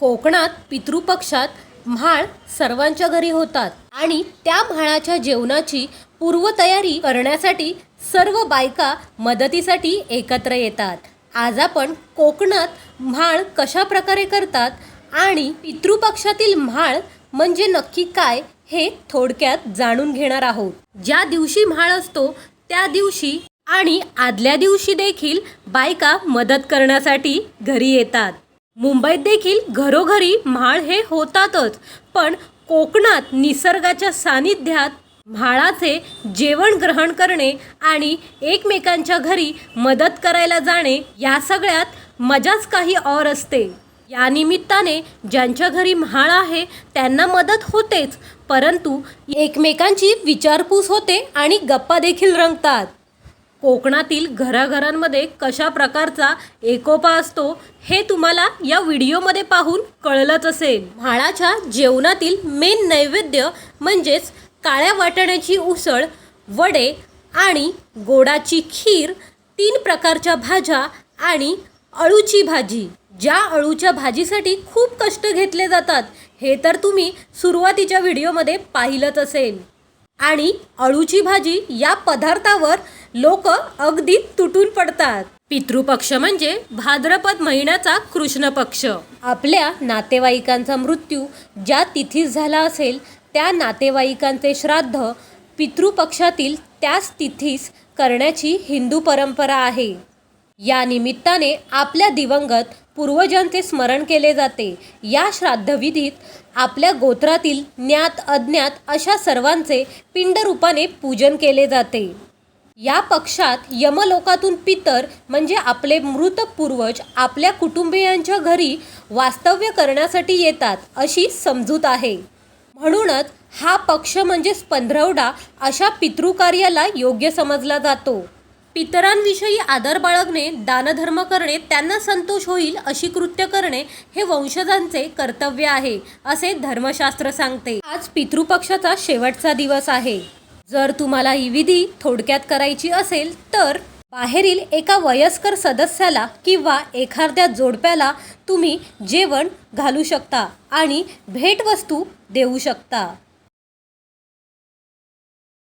कोकणात पितृपक्षात म्हाळ सर्वांच्या घरी होतात आणि त्या म्हाळाच्या जेवणाची पूर्वतयारी करण्यासाठी सर्व बायका मदतीसाठी एकत्र येतात. आज आपण कोकणात म्हाळ कशा प्रकारे करतात आणि पितृपक्षातील म्हाळ म्हणजे नक्की काय हे थोडक्यात जाणून घेणार आहोत. ज्या दिवशी म्हाळ असतो त्या दिवशी आणि आदल्या दिवशी देखील बायका मदत करण्यासाठी घरी येतात. मुंबईत देखील घरोघरी म्हाळ हे होतातच पण कोकणात निसर्गाच्या सानिध्यात म्हाळाचे जेवण ग्रहण करणे आणि एकमेकांच्या घरी मदत करायला जाणे या सगळ्यात मजाच काही और असते. या निमित्ताने ज्यांच्या घरी म्हाळ आहे त्यांना मदत होतेच परंतु एकमेकांची विचारपूस होते आणि गप्पा देखील रंगतात. कोकणातील घराघरांमध्ये कशा प्रकारचा एकोपा असतो हे तुम्हाला या व्हिडिओमध्ये पाहून कळलंच असेल. म्हाळाच्या जेवणातील मेन नैवेद्य म्हणजेच काळ्या वाटाण्याची उसळ वडे आणि गोडाची खीर तीन प्रकारच्या भाज्या आणि अळूची भाजी. ज्या अळूच्या भाजीसाठी खूप कष्ट घेतले जातात हे तर तुम्ही सुरुवातीच्या व्हिडिओमध्ये पाहिलंच असेल. आणि अळूची भाजी या पदार्थावर लोक अगदी तुटून पडतात. पितृपक्ष म्हणजे भाद्रपद महिन्याचा कृष्ण पक्ष आपल्या नातेवाईकांचा मृत्यू ज्या तिथीस झाला असेल त्या नातेवाईकांचे श्राद्ध पितृपक्षातील त्याच तिथीस करण्याची हिंदू परंपरा आहे. या निमित्ताने आपल्या दिवंगत पूर्वजांचे स्मरण केले जाते. या श्राद्धविधीत आपल्या गोत्रातील ज्ञात अज्ञात अशा सर्वांचे पिंडरूपाने पूजन केले जाते. या पक्षात यमलोकातून पितर म्हणजे आपले मृत पूर्वज आपल्या कुटुंबियांच्या घरी वास्तव्य करण्यासाठी येतात अशी समजूत आहे. म्हणूनच हा पक्ष म्हणजेच पंधरवडा अशा पितृकार्याला योग्य समजला जातो. पितरांविषयी आदर बाळगणे दानधर्म करणे त्यांना संतोष होईल अशी कृत्य करणे हे वंशजांचे कर्तव्य आहे असे धर्मशास्त्र सांगते. आज पितृपक्षाचा शेवटचा दिवस आहे. जर तुम्हाला ही विधी थोडक्यात करायची असेल तर बाहेरील एका वयस्कर सदस्याला किंवा एखाद्या जोडप्याला तुम्ही जेवण घालू शकता आणि भेटवस्तू देऊ शकता.